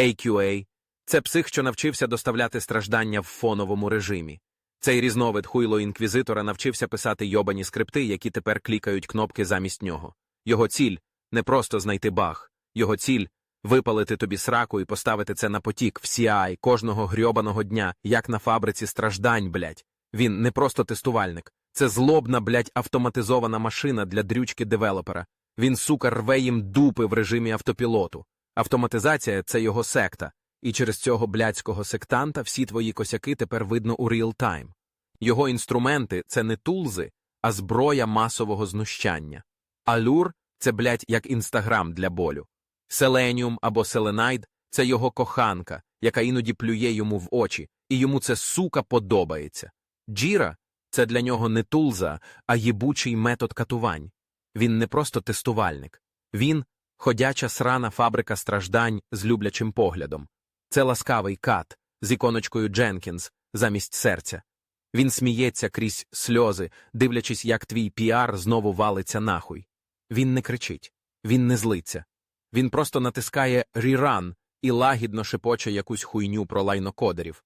AQA – це псих, що навчився доставляти страждання в фоновому режимі. Цей різновид хуйло інквізитора навчився писати йобані скрипти, які тепер клікають кнопки замість нього. Його ціль не просто знайти баг, його ціль випалити тобі сраку і поставити це на потік в CI кожного грьобаного дня, як на фабриці страждань, блять. Він не просто тестувальник, це злобна, блять, автоматизована машина для дрючки девелопера. Він, сука, рве їм дупи в режимі автопілоту. Автоматизація це його секта, і через цього блядського сектанта всі твої косяки тепер видно у реал-тайм. Його інструменти це не тулзи, а зброя масового знущання. Алюр це, блядь, як інстаграм для болю. Селеніум або Селенайд це його коханка, яка іноді плює йому в очі, і йому це сука подобається. Джіра це для нього не тулза, а їбучий метод катувань. Він не просто тестувальник. Він ходяча срана фабрика страждань з люблячим поглядом. Це ласкавий кат з іконочкою Дженкінс замість серця. Він сміється крізь сльози, дивлячись, як твій піар знову валиться нахуй. Він не кричить, він не злиться. Він просто натискає «Ріран» і лагідно шепоче якусь хуйню про лайнокодерів.